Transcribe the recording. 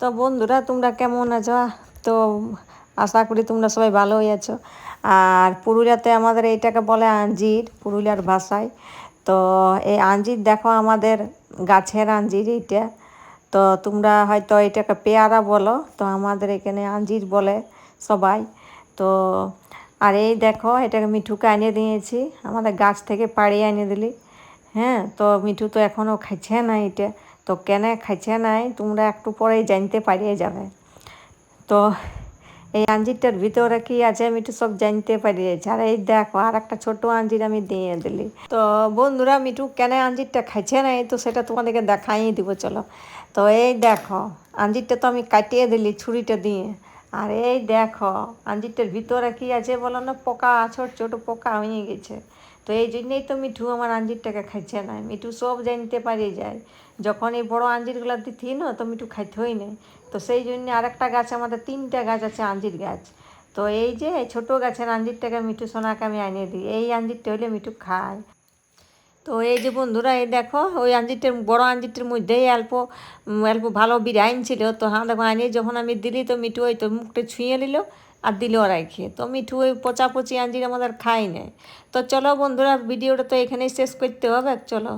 তো বন্ধুরা, তোমরা কেমন আছো? তো আশা করি তোমরা সবাই ভালোই আছো। আর পুরুলিয়াতে আমাদের এইটাকে বলে আঞ্জির, পুরুলিয়ার ভাষায়। তো এই আঞ্জির দেখো আমাদের গাছের আঞ্জির এইটা। তো তোমরা হয়তো এটাকে পেয়ারা বলো, তো আমাদের এখানে আঞ্জির বলে সবাই। তো আর এই দেখো, এটাকে মিঠুকে এনে দিয়েছি, আমাদের গাছ থেকে পাড়িয়ে এনে দিলি। হ্যাঁ তো মিঠু তো এখনও খাইছে না এটা তো কেন খাইছে নাই, তোমরা একটু পরেই জানতে পারিয়ে যাবে। তো এই আঞ্জিরটার ভিতরে কি আছে মিঠু সব জানতে পারিয়েছে আর এই দেখো, আর একটা ছোট আঞ্জির আমি দিয়ে দিলি। তো বন্ধুরা মিঠু কেন আঞ্জিরটা খাইছে নাই, তো সেটা তোমাদেরকে দেখাই দিব, চলো। তো এই দেখো, আঞ্জিরটা তো আমি কাটিয়ে দিলি ছুরিটা দিয়ে। আর এই দেখো, আঞ্জিরটার ভিতরে কি আছে বলো না, পোকা ছোট ছোট পোকা হয়ে গেছে। তো এই জন্যেই তো মিঠু আমার আঞ্জিরটাকে খাইছে না। মিঠু সব জানতে পারি যায়। যখন এই বড় আঞ্জিরগুলো দিতি না, তো মিঠু খাইতেই নেই তো সেই জন্য আরেকটা গাছ, আমাদের তিনটা গাছ আছে আঞ্জির গাছ। তো এই যে ছোট ছোটো গাছের আঞ্জিরটাকে মিঠু সোনাকে আমি আনিয়ে দিই। এই আঞ্জিরটা হলে মিঠু খায়। তো এই যে বন্ধুরা, এই দেখো, ওই আঞ্জিটের বড় আঞ্জিটির মধ্যেই অল্প অল্প ভালো বিরিয়ানি ছিল। তো হ্যাঁ দেখো আনিয়ে যখন আমি দিলি তো মিঠু ওই তো মুখটা ছুঁয়ে নিল আর দিল ওরাই খেয়ে। তো মিঠু ওই পচা পচি আঞ্জির আমাদের খাই নেয় তো চলো বন্ধুরা, ভিডিওটা তো এখানেই শেষ করতে হবে, চলো।